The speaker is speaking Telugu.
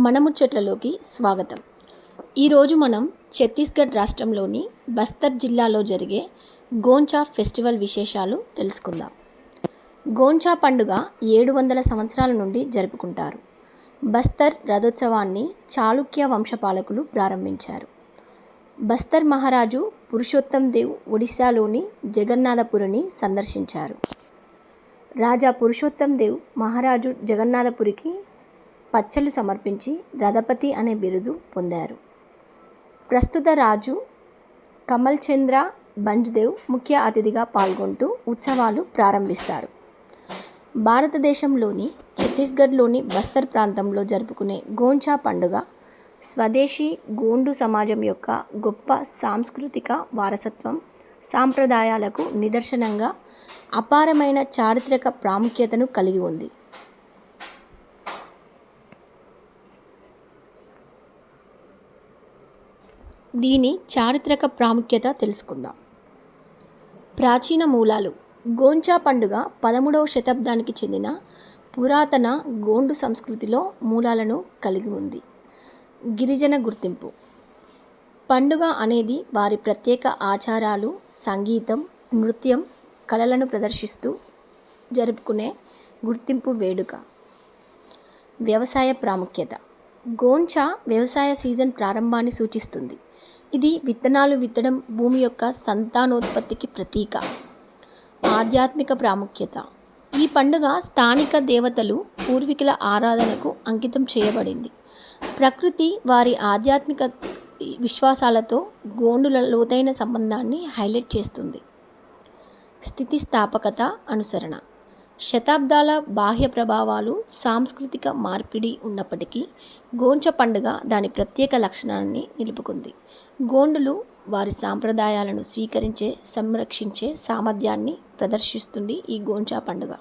మన ముచ్చట్లలోకి స్వాగతం. ఈరోజు మనం ఛత్తీస్గఢ్ రాష్ట్రంలోని బస్తర్ జిల్లాలో జరిగే గోంచా ఫెస్టివల్ విశేషాలు తెలుసుకుందాం. గోంచా పండుగ ఏడు వందల సంవత్సరాల నుండి జరుపుకుంటారు. బస్తర్ రథోత్సవాన్ని చాళుక్య వంశపాలకులు ప్రారంభించారు. బస్తర్ మహారాజు పురుషోత్తం దేవ్ ఒడిశాలోని జగన్నాథపురిని సందర్శించారు. రాజా పురుషోత్తం దేవ్ మహారాజు జగన్నాథపురికి పచ్చలు సమర్పించి రథపతి అనే బిరుదు పొందారు. ప్రస్తుత రాజు కమల్ చంద్ర బంజ్దేవ్ ముఖ్య అతిథిగా పాల్గొంటూ ఉత్సవాలు ప్రారంభిస్తారు. భారతదేశంలోని ఛత్తీస్గఢ్లోని బస్తర్ ప్రాంతంలో జరుపుకునే గోంచా పండుగ స్వదేశీ గోండు సమాజం యొక్క గొప్ప సాంస్కృతిక వారసత్వం సాంప్రదాయాలకు నిదర్శనంగా అపారమైన చారిత్రక ప్రాముఖ్యతను కలిగి ఉంది. దీని చారిత్రక ప్రాముఖ్యత తెలుసుకుందాం. ప్రాచీన మూలాలు. గోంచా పండుగ పదమూడవ శతాబ్దానికి చెందిన పురాతన గోండు సంస్కృతిలో మూలాలను కలిగి ఉంది. గిరిజన గుర్తింపు. పండుగ అనేది వారి ప్రత్యేక ఆచారాలు సంగీతం నృత్యం కళలను ప్రదర్శిస్తూ జరుపుకునే గుర్తింపు వేడుక. వ్యవసాయ ప్రాముఖ్యత. గోంచా వ్యవసాయ సీజన్ ప్రారంభాన్ని సూచిస్తుంది. ఇది విత్తనాలు విత్తడం భూమి యొక్క సంతానోత్పత్తికి ప్రతీక. ఆధ్యాత్మిక ప్రాముఖ్యత. ఈ పండుగ స్థానిక దేవతలు పూర్వీకుల ఆరాధనకు అంకితం చేయబడింది. ప్రకృతి వారి ఆధ్యాత్మిక విశ్వాసాలతో గోండుల లోతైన సంబంధాన్ని హైలైట్ చేస్తుంది. స్థితిస్థాపకత అనుసరణ. శతాబ్దాల బాహ్య ప్రభావాలు సాంస్కృతిక మార్పిడి ఉన్నప్పటికీ గోంచ పండుగ దాని ప్రత్యేక లక్షణాన్ని నిలుపుకుంది. గోండులు వారి సాంప్రదాయాలను స్వీకరించే సంరక్షించే సామర్థ్యాన్ని ప్రదర్శిస్తుంది ఈ గోంచా పండుగ.